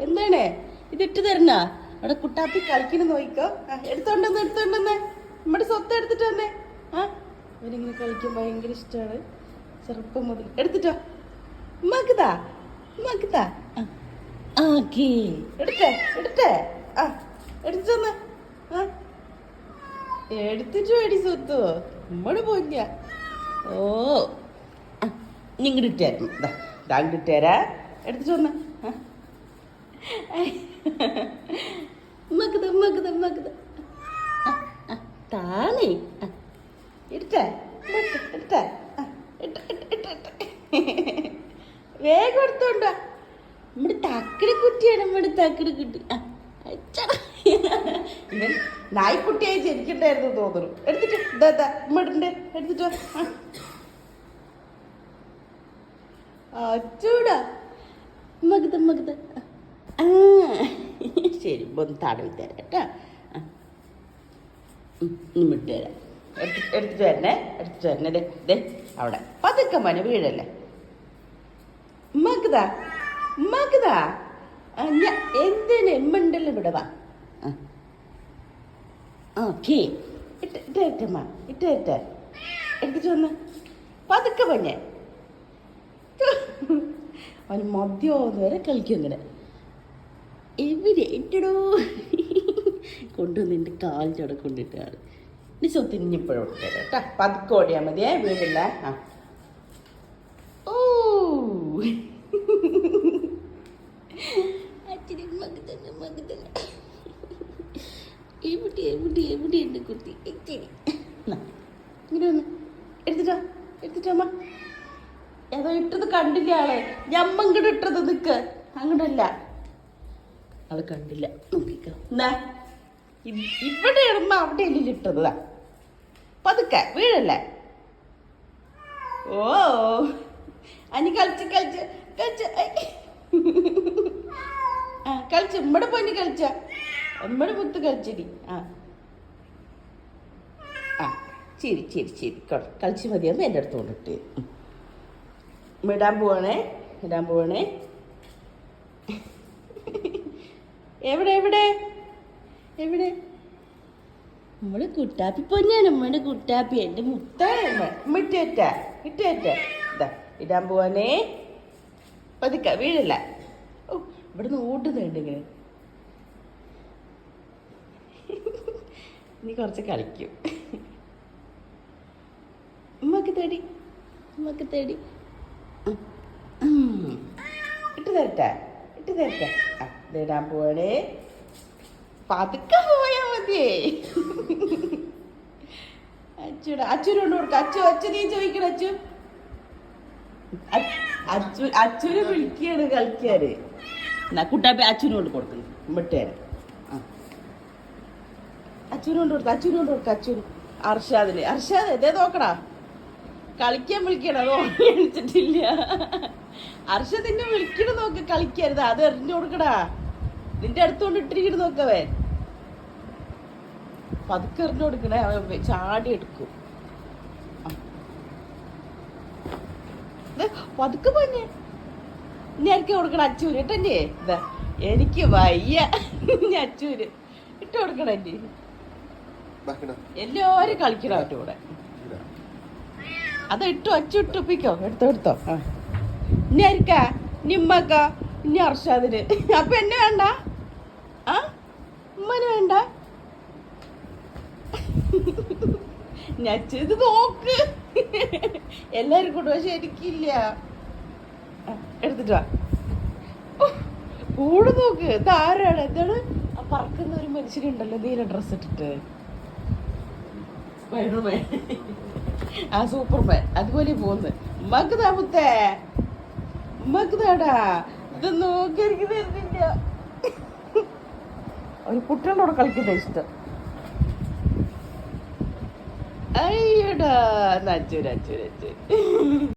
എന്താണ്? ഇതിട്ട് തരണ? അവിടെ കുട്ടാപ്പി കളിക്കുന്നു നോക്കോ എടുത്തോണ്ടെന്ന് എടുത്തോണ്ടെന്ന് നമ്മുടെ സ്വത്ത് എടുത്തിട്ട് വന്നേ. ആ അവരിങ്ങനെ കളിക്കാൻ ഭയങ്കര ഇഷ്ടമാണ് ചെറുപ്പം മുതൽ. എടുത്തിട്ടോ? ഉമ്മാക്കിതാ? ഉമ്മാക്കിതാ? എടുത്തേ എടുത്തേ. ആ എടുത്തൊന്ന് ആ. എടുത്തിട്ട് വേടി സ്വത്തോ? നമ്മൾ പോയില്ല ഓ ഇങ്ങോട്ട് ഇട്ടായിരുന്നു ഇതാ ഇതാണ്ട് ഇട്ടുതരാ എടുത്തിട്ട് വന്ന. ആ, എടുത്തേ എടുത്തേ, എടുത്തേ താനേ. ഇട്ട്, ഇട്ട്. വേഗം എടുത്തോണ്ടോ നമ്മുടെ തക്കിടി കുട്ടിയാണ് നമ്മുടെ തക്കിടി കുട്ടി. ഇവൻ നായ്ക്കുട്ടിയായി ജനിക്കണ്ടായിരുന്നു തോന്നുന്നു. എടുത്തിട്ട് ഇതാ ഇമ്മടുണ്ട് എടുത്തിട്ട്. അച്ചൂടാ മകത മകത ശരി ഒന്ന് തടവി തരാം കേട്ടോ. വിട്ട് തരാം. എടുത്തിട്ട് വരണേ എടുത്തിട്ട് വരണേ ദേ അവിടെ. പതുക്കെ മന വീഴല്ലേ? ഉമ്മാക്കുതാ ഉമ്മാക്കുതാ ഞാൻ എന്തിന് എമ്മുണ്ടല്ലോ ഇവിടെ വാ. പതുക്കെ പഞ്ഞേ അവന് മദ്യമാവുന്ന വരെ കളിക്കും അങ്ങനെ എവിടെ? ഇട്ടടോ കൊണ്ടുവന്ന് എന്റെ കാലിന്റെ അവിടെ കൊണ്ടിട്ടാണ്. ഇനി ഇനിയിപ്പോഴും ഇട്ടേരാ കേട്ടോ. പതുക്കെ ഓടിയാൽ മതിയേ വീടില്ല? ആ. ഓ. അച്ഛനെ കുട്ടി? ഒന്ന് എടുത്തിട്ടോ ഏതോ ഇട്ടത് കണ്ടില്ല ആളെ. ഞമ്മ ഇങ്ങോട്ട് ഇട്ടത് നിക്ക്. അങ്ങോട്ടല്ല ആൾ കണ്ടില്ല. നോക്കിക്കോ ഇവിടെ ഇടുമ്പോ അവിടെ അല്ലേ ഇട്ടതാ. പതുക്കെ വീഴല്ലേ? ഓ അനി കളിച്ച് കളിച്ച് കളിച്ച് കളിച്ച് ഇമ്മടെ പൊന്നി കളിച്ച. ഇമ്മടെ മുത്ത് കളിച്ചിടി. ആ. ആ ശരി ശരി ശരി കള- കളിച്ച് മതിയാകുമ്പോൾ എന്റെ അടുത്ത് കൊണ്ടിട്ട്. ഇടാൻ പോവാണേ ഇടാൻ പോവാണേ. എവിടെ എവിടെ? എവിടെ? നമ്മൾ കുട്ടാപ്പി പൊന്നാണ് നമ്മുടെ കുട്ടാപ്പി എന്റെ മുട്ടേറ്റ ഇതാ ഇടാൻ പോവാനേ. പതുക്ക വീഴല്ല. ഓ ഇവിടുന്ന് ഓടുന്നുണ്ട് ഇങ്ങനെ നീ കുറച്ച് കളിക്കും. ഉമ്മക്ക് തേടി. ഉമ്മക്ക് തേടി. ഇട്ട് തരട്ടെ ഇട്ട് തരട്ടെ. ആ. ഇടാൻ പോവാണേ പതുക്കെ പോയാ മതിയേ അച്ചുടെ അച്ഛനോട് കൊടുക്ക അച്ചു അച്ഛൻ നീ ചോദിക്കണ അച്ചു അച്ചു അച്ഛനെ വിളിക്കാണ് കളിക്കാറ് എന്നാ കുട്ടാപ്പി അച്ഛനോട് കൊടുക്കുന്നു വിട്ടേരെ അച്ഛനോട് കൊടുക്ക അച്ഛനോട് കൊടുക്ക അച്ഛൻ അർഷാദിന് അർഷാദ് ഇതേ നോക്കടാ കളിക്കാൻ വിളിക്കണം അത് ഓടിച്ചിട്ടില്ല അർഷദിനെ വിളിക്കണം നോക്ക് കളിക്കരുത് അത് എറിഞ്ഞു കൊടുക്കടാ നിന്റെ അടുത്തോണ്ട് ഇട്ടിരിക്കുന്നു നോക്കവേ പതുക്കെ എറിഞ്ഞു കൊടുക്കണേ അവൻ ചാടി എടുക്കും. പതുക്കെ പോഞ്ഞേ ഇനി ആർക്കും കൊടുക്കണം? അച്ചൂര് ഇട്ടേ ഇതാ എനിക്ക് വയ്യ. ഇനി അച്ചൂര്. ഇട്ട് കൊടുക്കണം എന്റെ. എല്ലാവരും കളിക്കണം അവന്റെ കൂടെ. അത് ഇട്ടു അച്ചു ഇട്ടുപ്പിക്കോ എടുത്തോ എടുത്തോ. ഇനി ആയിരിക്കാ ഇനി ഉമ്മക്ക? ഇനി അർഷാദിന്. അപ്പൊ എന്നെ വേണ്ട? ആ? ഉമ്മന് വേണ്ട? ഞാൻ നോക്ക്. എല്ലാരും കൂടെ പക്ഷെ എനിക്കില്ല. എടുത്തിട്ട് വാ. കൂടെ നോക്ക്. ഇത് ആരാണ്? എന്താണ് പറക്കുന്ന ഒരു മനുഷ്യനുണ്ടല്ലോ നീല ഡ്രസ് ഇട്ടിട്ട്. ആ സൂപ്പർമാൻ അതുപോലെ പോകുന്നത് ഉമ്മക്ക് മുത്തേ. ഉമ്മക്ക് ഇത് നോക്കി എനിക്ക് തരുന്നില്ല ഒരു കുട്ടികളോട് കളിക്കുന്ന ഇഷ്ടം. അയ്യടാ നച്ചു നച്ചു നച്ചു